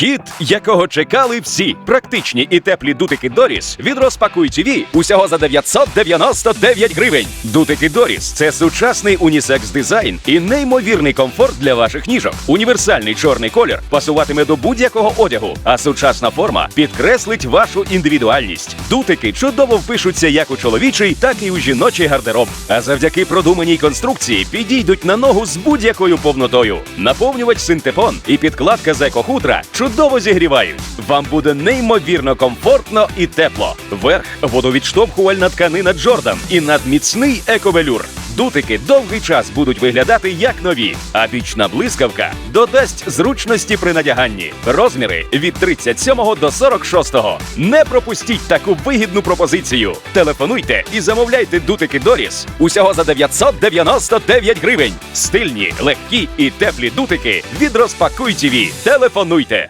Хід, якого чекали всі. Практичні і теплі дутики Доріс від Розпакуй TV усього за 999 гривень. Дутики Доріс це сучасний унісекс дизайн і неймовірний комфорт для ваших ніжок. Універсальний чорний колір пасуватиме до будь-якого одягу, а сучасна форма підкреслить вашу індивідуальність. Дутики чудово впишуться як у чоловічий, так і у жіночий гардероб. А завдяки продуманій конструкції підійдуть на ногу з будь-якою повнотою. Наповнювач синтепон і підкладка з екохутра чудово зігрівають. Вам буде неймовірно комфортно і тепло. Верх водовідштовхувальна тканина Джордан і надміцний ековелюр. Дутики довгий час будуть виглядати як нові, а бічна блискавка додасть зручності при надяганні. Розміри від 37 до 46. Не пропустіть таку вигідну пропозицію. Телефонуйте і замовляйте дутики Доріс усього за 999 гривень. Стильні, легкі і теплі дутики від Розпакуй ТІВІ. Телефонуйте.